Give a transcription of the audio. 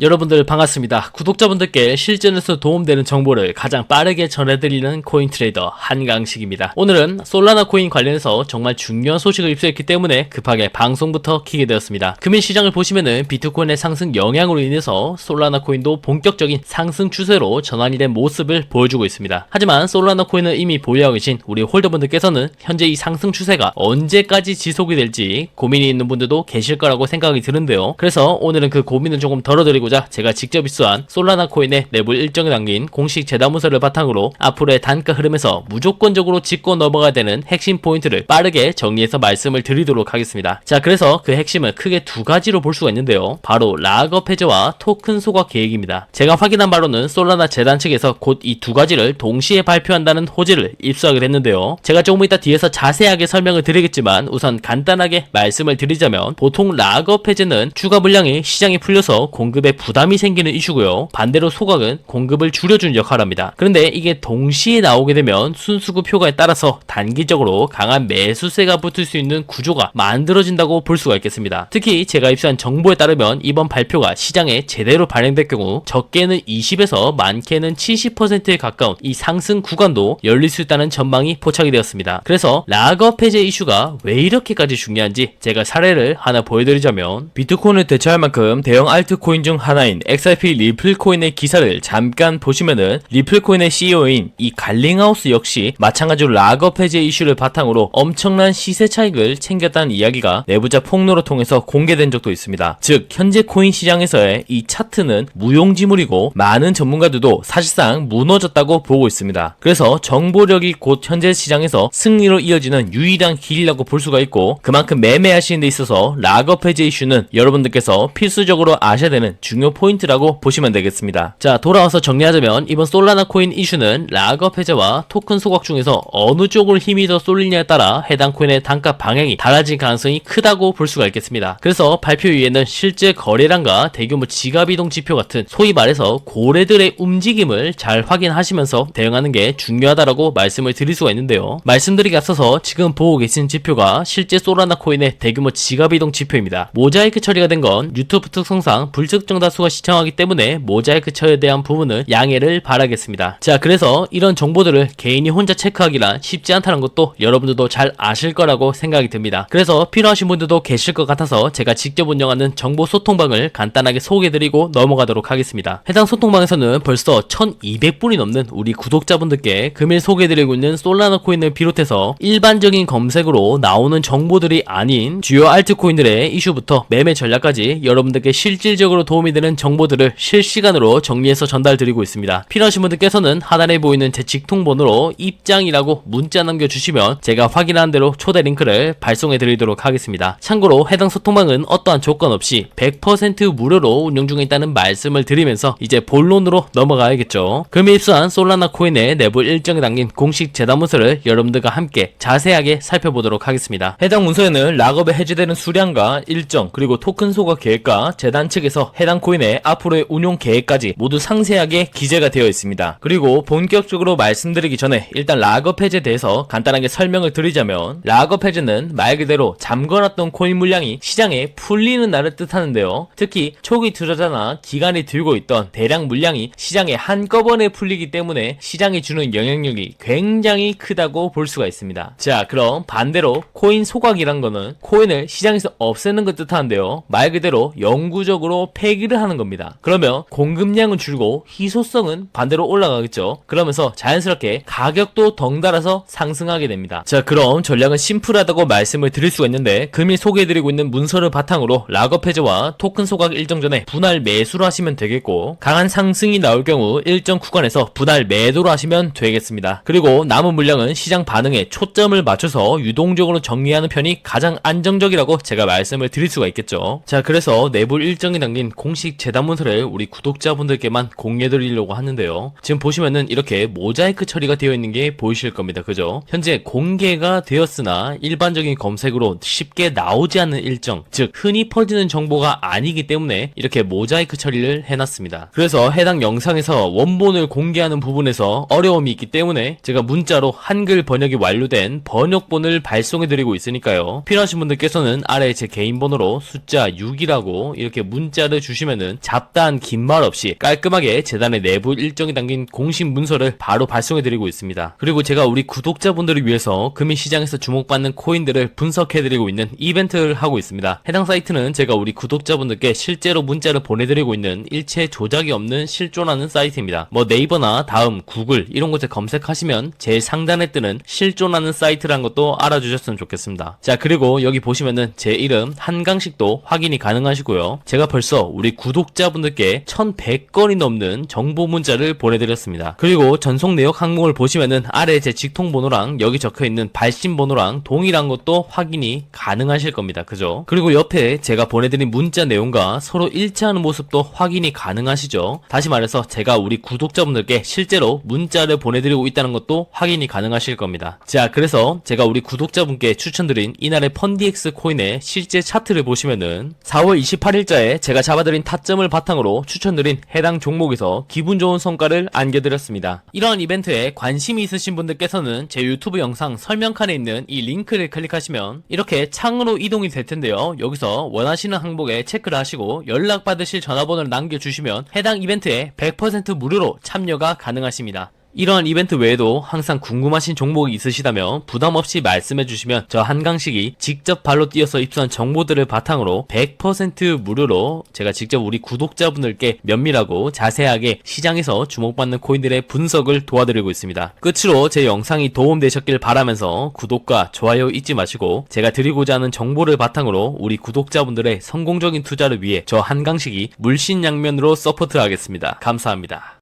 여러분들 반갑습니다. 구독자분들께 실전에서 도움되는 정보를 가장 빠르게 전해드리는 코인 트레이더 한강식입니다. 오늘은 솔라나 코인 관련해서 정말 중요한 소식을 입수했기 때문에 급하게 방송부터 키게 되었습니다. 금일 시장을 보시면은 비트코인의 상승 영향으로 인해서 솔라나 코인도 본격적인 상승 추세로 전환이 된 모습을 보여주고 있습니다. 하지만 솔라나 코인을 이미 보유하고 계신 우리 홀더분들께서는 현재 이 상승 추세가 언제까지 지속이 될지 고민이 있는 분들도 계실 거라고 생각이 드는데요. 그래서 오늘은 그 고민을 조금 덜어드리고 자 제가 직접 입수한 솔라나 코인의 내부 일정에 담긴 공식 재단문서를 바탕으로 앞으로의 단가 흐름에서 무조건적으로 짚고 넘어가야 되는 핵심 포인트를 빠르게 정리해서 말씀을 드리도록 하겠습니다. 자, 그래서 그 핵심을 크게 두 가지로 볼 수가 있는데요. 바로 락업 해제와 토큰 소각 계획입니다. 제가 확인한 바로는 솔라나 재단 측에서 곧 이 두 가지를 동시에 발표한다는 호재를 입수하게 됐는데요. 제가 조금 이따 뒤에서 자세하게 설명을 드리겠지만 우선 간단하게 말씀을 드리자면 보통 락업 해제는 추가 물량이 시장에 풀려서 공급에 부담이 생기는 이슈고요. 반대로 소각은 공급을 줄여주는 역할을 합니다. 그런데 이게 동시에 나오게 되면 순수급 효과에 따라서 단기적으로 강한 매수세가 붙을 수 있는 구조가 만들어진다고 볼 수가 있겠습니다. 특히 제가 입수한 정보에 따르면 이번 발표가 시장에 제대로 반영될 경우 적게는 20에서 많게는 70%에 가까운 이 상승 구간도 열릴 수 있다는 전망이 포착이 되었습니다. 그래서 락업 해제 이슈가 왜 이렇게까지 중요한지 제가 사례를 하나 보여드리자면 비트코인을 대체할 만큼 대형 알트코인 중 하나인 XRP 리플코인의 기사를 잠깐 보시면은 리플코인의 CEO인 이 갈링하우스 역시 마찬가지로 락업 해제 이슈를 바탕으로 엄청난 시세 차익을 챙겼다는 이야기가 내부자 폭로를 통해서 공개된 적도 있습니다. 즉 현재 코인 시장에서의 이 차트는 무용지물이고 많은 전문가들도 사실상 무너졌다고 보고 있습니다. 그래서 정보력이 곧 현재 시장에서 승리로 이어지는 유일한 길이라고 볼 수가 있고 그만큼 매매하시는 데 있어서 락업 해제 이슈는 여러분들께서 필수적으로 아셔야 되는 중요 포인트라고 보시면 되겠습니다. 자 돌아와서 정리하자면 이번 솔라나 코인 이슈는 락업 해제와 토큰 소각 중에서 어느 쪽으로 힘이 더 쏠리냐에 따라 해당 코인의 단가 방향이 달라질 가능성이 크다고 볼 수가 있겠습니다. 그래서 발표 이후에는 실제 거래량과 대규모 지갑 이동 지표 같은 소위 말해서 고래들의 움직임을 잘 확인하시면서 대응하는 게 중요하다라고 말씀을 드릴 수가 있는데요. 말씀드리기 앞서서 지금 보고 계신 지표가 실제 솔라나 코인의 대규모 지갑 이동 지표입니다. 모자이크 처리가 된 건 유튜브 특성상 불특정 다수가 시청하기 때문에 모자이크 처리에 대한 부분은 양해를 바라겠습니다. 자, 그래서 이런 정보들을 개인이 혼자 체크하기란 쉽지 않다는 것도 여러분들도 잘 아실 거라고 생각이 듭니다. 그래서 필요하신 분들도 계실 것 같아서 제가 직접 운영하는 정보 소통방을 간단하게 소개해드리고 넘어가도록 하겠습니다. 해당 소통방에서는 벌써 1200분이 넘는 우리 구독자분들께 금일 소개해드리고 있는 솔라나 코인을 비롯해서 일반적인 검색으로 나오는 정보들이 아닌 주요 알트코인들의 이슈부터 매매 전략까지 여러분들께 실질적으로 도움이 되는 정보들을 실시간으로 정리해서 전달드리고 있습니다. 필요하신 분들께서는 하단에 보이는 제 직통 번호로 입장이라고 문자 남겨주시면 제가 확인한 대로 초대 링크를 발송해 드리도록 하겠습니다. 참고로 해당 소통방은 어떠한 조건 없이 100% 무료로 운영 중에 있다는 말씀을 드리면서 이제 본론으로 넘어가야겠죠. 금일 입수한 솔라나 코인의 내부 일정에 담긴 공식 재단 문서를 여러분들과 함께 자세하게 살펴보도록 하겠습니다. 해당 문서에는 락업에 해제되는 수량과 일정 그리고 토큰 소각 계획과 재단 측에서 해당 코인의 앞으로의 운용 계획까지 모두 상세하게 기재가 되어 있습니다. 그리고 본격적으로 말씀드리기 전에 일단 락업 해제에 대해서 간단하게 설명을 드리자면 락업 해제는 말 그대로 잠궈놨던 코인 물량이 시장에 풀리는 날을 뜻하는데요. 특히 초기 투자자나 기관이 들고 있던 대량 물량이 시장에 한꺼번에 풀리기 때문에 시장에 주는 영향력이 굉장히 크다고 볼 수가 있습니다. 자, 그럼 반대로 코인 소각이란 거는 코인을 시장에서 없애는 것 뜻하는데요. 말 그대로 영구적으로 폐기를 하는 겁니다. 그러면 공급량은 줄고 희소성은 반대로 올라가겠죠. 그러면서 자연스럽게 가격도 덩달아서 상승하게 됩니다. 자, 그럼 전략은 심플하다고 말씀을 드릴 수가 있는데 금일 소개해드리고 있는 문서를 바탕으로 락업 해제와 토큰 소각 일정 전에 분할 매수를 하시면 되겠고 강한 상승이 나올 경우 일정 구간에서 분할 매도를 하시면 되겠습니다. 그리고 남은 물량은 시장 반응에 초점을 맞춰서 유동적으로 정리하는 편이 가장 안정적이라고 제가 말씀을 드릴 수가 있겠죠. 자, 그래서 내부 일정이 담긴 공식 재단 문서를 우리 구독자분들께만 공개드리려고 하는데요. 지금 보시면은 이렇게 모자이크 처리가 되어 있는 게 보이실 겁니다. 그죠? 현재 공개가 되었으나 일반적인 검색으로 쉽게 나오지 않는 일정, 즉 흔히 퍼지는 정보가 아니기 때문에 이렇게 모자이크 처리를 해놨습니다. 그래서 해당 영상에서 원본을 공개하는 부분에서 어려움이 있기 때문에 제가 문자로 한글 번역이 완료된 번역본을 발송해드리고 있으니까요. 필요하신 분들께서는 아래 제 개인 번호로 숫자 6이라고 이렇게 문자를 주시면 주시면은 잡다한 긴 말 없이 깔끔하게 재단의 내부 일정이 담긴 공식 문서를 바로 발송해 드리고 있습니다. 그리고 제가 우리 구독자분들을 위해서 금일 시장에서 주목받는 코인들을 분석해 드리고 있는 이벤트를 하고 있습니다. 해당 사이트는 제가 우리 구독자분들께 실제로 문자를 보내드리고 있는 일체 조작이 없는 실존하는 사이트입니다. 뭐 네이버나 다음, 구글 이런 곳에 검색하시면 제일 상단에 뜨는 실존하는 사이트란 것도 알아주셨으면 좋겠습니다. 자 그리고 여기 보시면은 제 이름 한강식도 확인이 가능하시고요. 제가 벌써 우리 구독자분들께 1100건이 넘는 정보 문자를 보내드렸습니다. 그리고 전송 내역 항목을 보시면은 아래 제 직통 번호랑 여기 적혀있는 발신 번호랑 동일한 것도 확인이 가능하실 겁니다. 그죠? 그리고 옆에 제가 보내드린 문자 내용과 서로 일치하는 모습도 확인이 가능하시죠? 다시 말해서 제가 우리 구독자분들께 실제로 문자를 보내드리고 있다는 것도 확인이 가능하실 겁니다. 자, 그래서 제가 우리 구독자분께 추천드린 이날의 펀디엑스 코인의 실제 차트를 보시면은 4월 28일자에 제가 잡아드린 타점을 바탕으로 추천드린 해당 종목에서 기분 좋은 성과를 안겨드렸습니다. 이러한 이벤트에 관심이 있으신 분들께서는 제 유튜브 영상 설명칸에 있는 이 링크를 클릭하시면 이렇게 창으로 이동이 될 텐데요. 여기서 원하시는 항목에 체크를 하시고 연락받으실 전화번호를 남겨주시면 해당 이벤트에 100% 무료로 참여가 가능하십니다. 이러한 이벤트 외에도 항상 궁금하신 종목이 있으시다면 부담 없이 말씀해 주시면 저 한강식이 직접 발로 뛰어서 입수한 정보들을 바탕으로 100% 무료로 제가 직접 우리 구독자분들께 면밀하고 자세하게 시장에서 주목받는 코인들의 분석을 도와드리고 있습니다. 끝으로 제 영상이 도움되셨길 바라면서 구독과 좋아요 잊지 마시고 제가 드리고자 하는 정보를 바탕으로 우리 구독자분들의 성공적인 투자를 위해 저 한강식이 물신양면으로 서포트하겠습니다. 감사합니다.